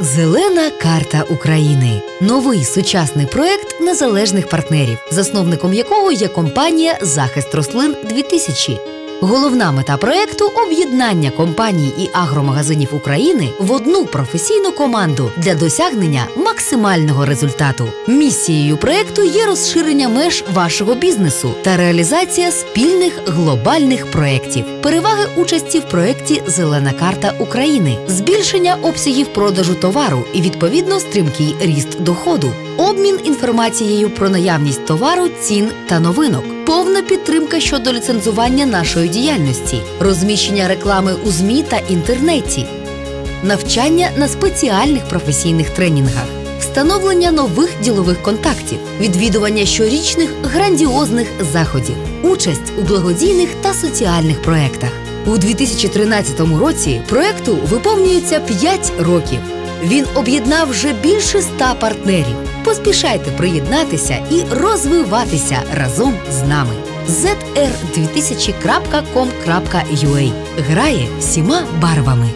Зелена карта України. Новий сучасний проект незалежних партнерів, засновником якого є компанія Захист рослин 2000 Головна мета проекту об'єднання компаній і агромагазинів України в одну професійну команду для досягнення максимального результату. Місією проекту є розширення меж вашого бізнесу та реалізація спільних глобальних проєктів. Переваги участі в проєкті Зелена карта України, збільшення обсягів продажу товару і відповідно стрімкий ріст доходу, обмін інформацією про наявність товару, цін та новинок повна підтримка щодо ліцензування нашої діяльності, розміщення реклами у ЗМІ та інтернеті, навчання на спеціальних професійних тренінгах, встановлення нових ділових контактів, відвідування щорічних грандіозних заходів, участь у благодійних та соціальних проєктах. У 2013 році проекту виповнюється 5 років. Він об'єднав вже більше ста партнерів. Поспішайте приєднатися і розвиватися разом з нами. zr2000.com.ua грає всіма барвами.